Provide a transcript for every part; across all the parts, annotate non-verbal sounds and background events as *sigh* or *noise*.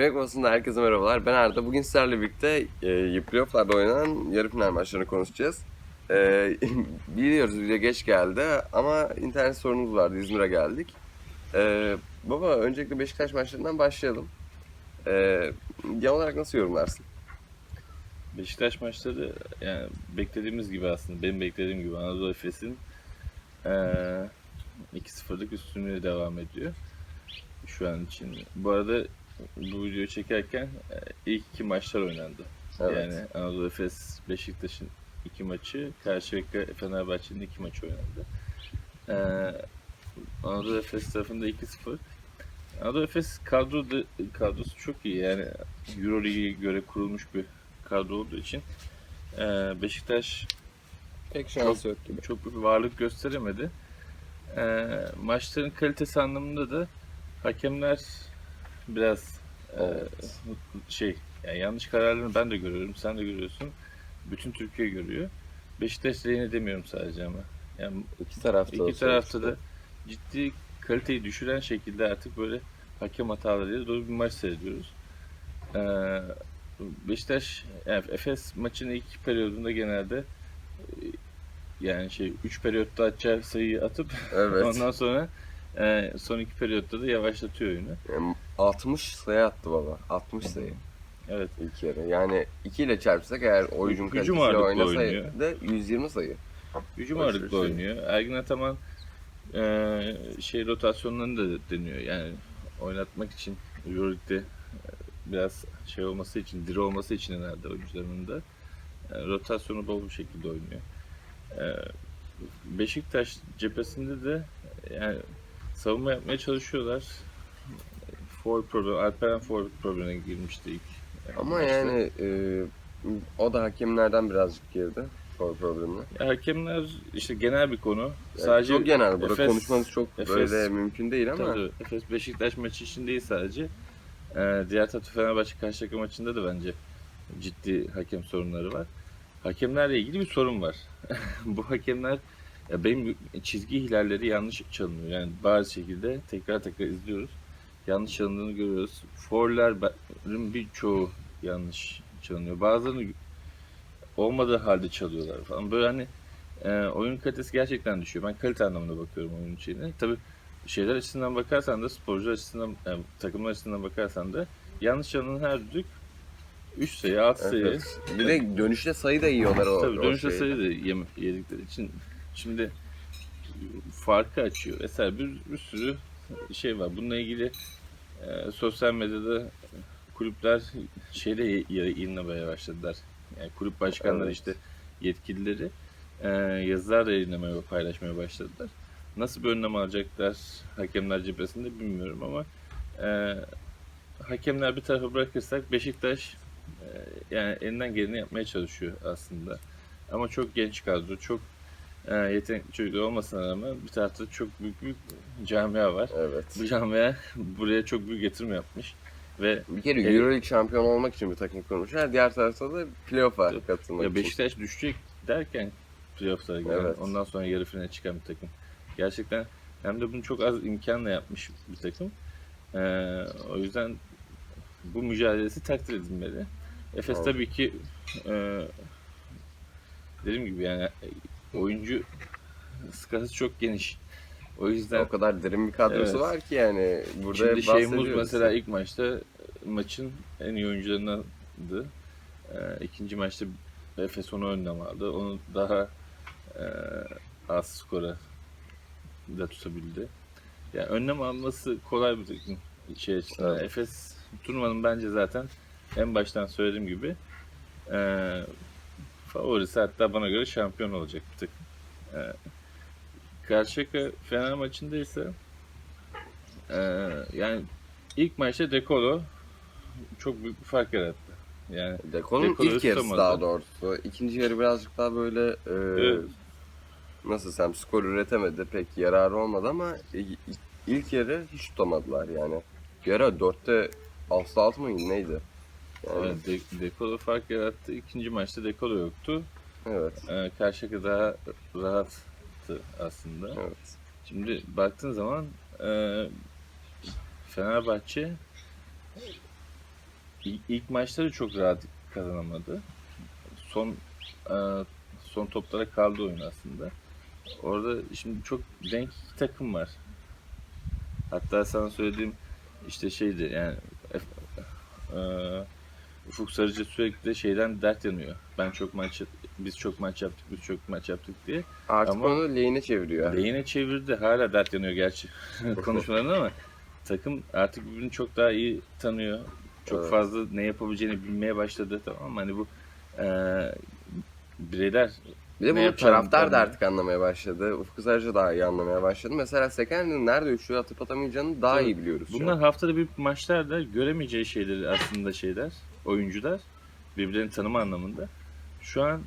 Yemek Masası'nda herkese merhabalar. Ben Arda. Bugün sizlerle birlikte e, playofflarda oynanan yarı final maçlarını konuşacağız. E, *laughs* biliyoruz video geç geldi ama internet sorunumuz vardı. İzmir'e geldik. E, baba öncelikle Beşiktaş maçlarından başlayalım. E, genel olarak nasıl yorumlarsın? Beşiktaş maçları yani beklediğimiz gibi aslında benim beklediğim gibi Anadolu Efes'in eee 2-0'lık üstünlüğü devam ediyor şu an için. Bu arada bu videoyu çekerken eee, ilk iki maçlar oynandı. Evet. Yani Anadolu Efes Beşiktaş'ın iki maçı, Karşıyaka Fenerbahçe'nin iki maçı oynandı. Eee Anadolu Efes tarafında 2-0. Anadolu Efes kadro kadrosu çok iyi yani Euroleague'e göre kurulmuş bir kadro olduğu için eee, Beşiktaş Pek şans yok gibi. çok bir varlık gösteremedi. Eee, maçların kalitesi anlamında da hakemler biraz eee, Evet. şey yani yanlış kararlarını ben de görüyorum, sen de görüyorsun. Bütün Türkiye görüyor. Beşiktaş lehine demiyorum sadece ama. Yani İki tarafta İki tarafta sonuçta. da ciddi kaliteyi düşüren şekilde artık böyle hakem hatalarıyla dolu bir maç seyrediyoruz. Ee, Beşiktaş, yani Efes maçın ilk periyodunda genelde e, yani şey 3 periyotta atacağı sayıyı atıp Evet. *laughs* ondan sonra e, son iki periyotta da yavaşlatıyor oyunu. Yani 60 sayı attı baba. 60 sayı. Evet. İlk yarı. Yani 2 ile çarpsak eğer oyuncun Hücum kalitesiyle ağırlıklı oynasaydı oynuyor. da 120 sayı. Hücum Başarılı ağırlıklı şey. oynuyor. Ergin Ataman e, şey rotasyonlarını da deniyor. Yani oynatmak için Euroleague'de e, biraz şey olması için, diri olması için herhalde oyuncularının da e, rotasyonu bol bir şekilde oynuyor. E, Beşiktaş cephesinde de e, yani savunma yapmaya çalışıyorlar. Forward problem, Alperen forward problemine girmişti ilk. Ama maçta. yani e, o da hakemlerden birazcık geride. Foul problemine. Ya hakemler işte genel bir konu. Yani Sadece çok genel. Burada Efes- konuşmamız çok Efes- böyle mümkün değil ama Tabii Efes Beşiktaş maçı için değil sadece. Ee, diğer tarafta Fenerbahçe Karşıyaka maçında da bence ciddi hakem sorunları var. Hakemlerle ilgili bir sorun var. *laughs* Bu hakemler ya benim çizgi ihlalleri yanlış çalınıyor. Yani bazı şekilde tekrar tekrar izliyoruz. Yanlış çalındığını görüyoruz. Foul'lerin birçoğu yanlış çalınıyor. Bazılarını olmadığı halde çalıyorlar falan. Böyle hani e, oyun kalitesi gerçekten düşüyor. Ben kalite anlamında bakıyorum oyun şeyine. Tabii şeyler açısından bakarsan da sporcu açısından yani takımlar açısından bakarsan da yanlış çalınan her düdük 3 sayı 6 sayı. Evet. Bir de dönüşte sayı da yiyorlar o. Tabii dönüşte sayı da yem- yedikleri için şimdi farkı açıyor vesaire bir, bir sürü şey var. Bununla ilgili e, sosyal medyada kulüpler y- yayınlamaya başladılar. Yani kulüp başkanları Evet. işte yetkilileri e, yazılar da yayınlamaya paylaşmaya başladılar. Nasıl bir önlem alacaklar hakemler cephesinde bilmiyorum ama e, hakemler bir tarafa bırakırsak Beşiktaş e, yani elinden geleni yapmaya çalışıyor aslında. Ama çok genç kadro, çok e, yetenekli çocuklar olmasına rağmen bir tarafta çok büyük büyük camia var. Evet. Bu camia buraya çok büyük yatırım yapmış ve Bir kere Evet. Euroleague şampiyon olmak için bir takım kurmuşlar. Diğer tarafta da playoff'a katılmak ya için. Beşiktaş düşecek derken playoff'lara gelen, Evet. ondan sonra yarı finale çıkan bir takım. Gerçekten hem de bunu çok az imkanla yapmış bir takım. E, o yüzden bu mücadelesi takdir edilmeli. Efes Evet. tabii ki e, dediğim gibi yani oyuncu skalası çok geniş. O yüzden O kadar derin bir kadrosu Evet. var ki yani burada şimdi bahsediyoruz. mesela ilk maçta maçın en iyi oyuncularındandı. E, ikinci maçta Efes onu önlem aldı. Onu daha e, az skora da tutabildi. Yani önlem alması kolay bir takım şey açısından. Evet. Efes turnuvanın bence zaten en baştan söylediğim gibi e, favorisi hatta bana göre şampiyon olacak bir takım. E, Karşıyaka Fener maçında ise e, yani ilk maçta Dekolo çok büyük bir fark yarattı. Yani Deko'nun Deko'yu ilk yarısı daha doğrusu. İkinci yarı birazcık daha böyle e, Evet. nasıl desem skor üretemedi. Pek yararı olmadı ama ilk yarı hiç tutamadılar yani. Bir ara dörtte altı altı mıydı neydi? Yani, De- Dekolo fark yarattı. İkinci maçta Dekolo yoktu. evet. Ee, Karşıyaka daha rahattı aslında. Evet. Şimdi baktığın zaman e, Fenerbahçe İlk, ilk maçları çok rahat kazanamadı. Son e, son toplara kaldı oyun aslında. Orada şimdi çok denk iki takım var. Hatta sana söylediğim işte şeydi yani F- e, Ufuk Sarıcı sürekli de şeyden dert yanıyor. Ben çok maç biz çok maç yaptık, biz çok maç yaptık diye. Artık Ama- onu lehine çeviriyor. Lehine çevirdi. Hala dert yanıyor gerçi *laughs* konuşmalarında ama takım artık birbirini çok daha iyi tanıyor. Çok Evet. fazla ne yapabileceğini bilmeye başladı tamam mı? Hani bu eee bireyler Bir de bunu taraftar da artık anlamaya başladı. Ufuk Sarıcı daha iyi anlamaya başladı. Mesela Seken'in nerede üçlü atıp atamayacağını daha Tabii. iyi biliyoruz bunlar haftada bir maçlarda göremeyeceği şeyleri aslında şeyler oyuncular birbirlerini tanıma anlamında. Şu an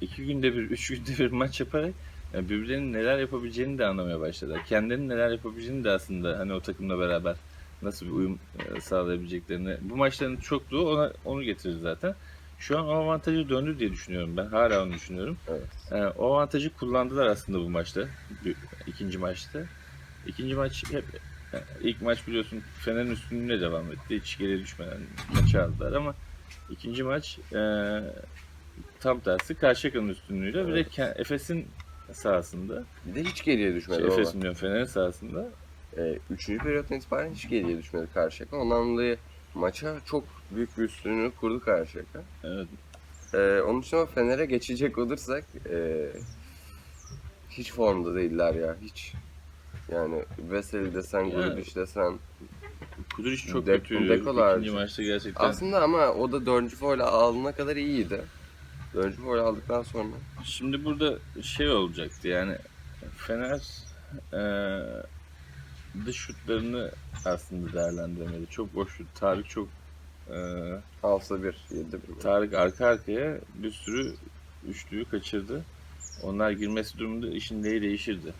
iki günde bir, üç günde bir maç yaparak yani birbirlerinin neler yapabileceğini de anlamaya başladılar. Kendilerinin neler yapabileceğini de aslında hani o takımla beraber nasıl bir uyum e, sağlayabileceklerini. Bu maçların çokluğu ona onu getirir zaten. Şu an o avantajı döndü diye düşünüyorum ben. Hala onu düşünüyorum. Evet. E, o avantajı kullandılar aslında bu maçta. İkinci maçta. İkinci maç hep ilk maç biliyorsun Fener'in üstünlüğüne devam etti. Hiç geri düşmeden maçı aldılar ama ikinci maç e, tam tersi Karşıyaka'nın üstünlüğüyle bir de Evet. Efes'in sahasında Bir de hiç geriye düşmedi şey. Efes'in diyorum Fener'in sahasında Ee, üçüncü periyottan itibaren hiç geriye düşmedi Karşıyaka. Ondan dolayı maça çok büyük bir üstünlüğü kurdu Karşıyaka. evet, Ee, onun için ama Fener'e geçecek olursak e, hiç formda değiller ya hiç. Yani Veseli desen, Grudic desen. Kuduric çok Dek- kötüydü. Dekolar. İkinci maçta gerçekten. Aslında ama o da dördüncü foul alana kadar iyiydi. Dördüncü foul aldıktan sonra. Şimdi burada şey olacaktı yani Fener eee dış şutlarını aslında değerlendirmeli. Çok boş şut. Tarık çok eee Alsa bir, yedi bir. Tarık arka arkaya bir sürü üçlüyü kaçırdı. Onlar girmesi durumunda işin neyi değişirdi.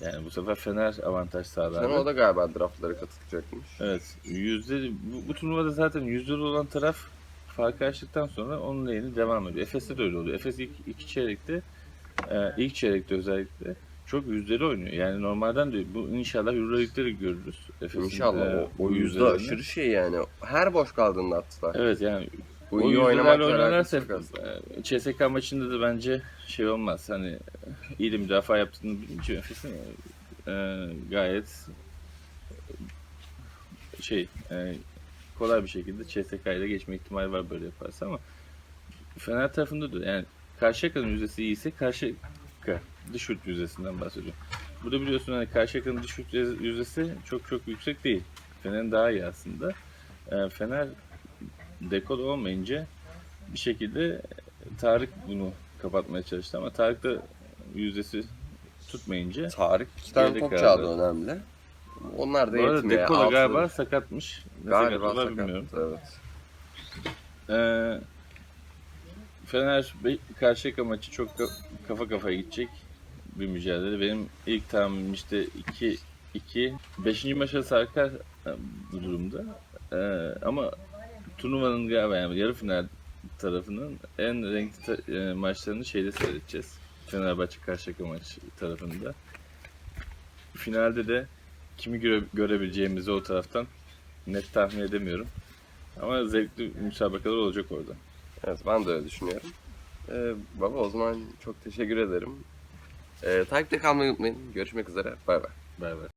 Yani bu sefer Fener avantaj sağlardı. Sonra o da galiba draftlara katılacakmış. Evet. Yüzde, bu, bu turnuvada zaten yüzdeli olan taraf farkı açtıktan sonra onun lehine devam ediyor. Efes'te de öyle oluyor. Efes ilk iki çeyrekte, e, ilk çeyrekte özellikle çok yüzdeli oynuyor. Yani normalden de bu inşallah Euroleague'de de görürüz. Efes'in, İnşallah e, o, o yüzde aşırı şey yani. Her boş kaldığında attılar. Evet yani Bu iyi oynamakla oynanırsa aslında. e, CSK maçında da bence şey olmaz. Hani iyi de müdafaa yaptığını bilince Efes'in e, gayet şey e, kolay bir şekilde CSK ile geçme ihtimali var böyle yaparsa ama Fener tarafında da yani Karşıyaka'nın yüzdesi iyiyse Karşıyaka dış şut yüzdesinden bahsediyorum. Burada biliyorsun hani Karşıyaka'nın dış şut yüzdesi çok çok yüksek değil. Fener'in daha iyi aslında. E, Fener dekor olmayınca bir şekilde Tarık bunu kapatmaya çalıştı ama Tarık da yüzdesi tutmayınca Tarık iki tane top çaldı önemli. Onlar da bu arada yetmiyor. Dekola galiba sakatmış. Ne Galiba var sakat. bilmiyorum. Evet. Ee, Fener Karşıyaka maçı çok ka- kafa kafaya gidecek bir mücadele. Benim ilk tahminim işte 2 2 5. maça sarkar e, bu durumda. Ee, ama turnuvanın galiba yani yarı final tarafının en renkli ta- e, maçlarını şeyde seyredeceğiz. Fenerbahçe Karşıyaka maçı tarafında. Finalde de kimi göre- görebileceğimizi o taraftan net tahmin edemiyorum. Ama zevkli müsabakalar olacak orada. Evet ben de öyle düşünüyorum. Ee, baba o zaman çok teşekkür ederim. Ee, takipte kalmayı unutmayın. Görüşmek üzere. Bay bay. Bay bay.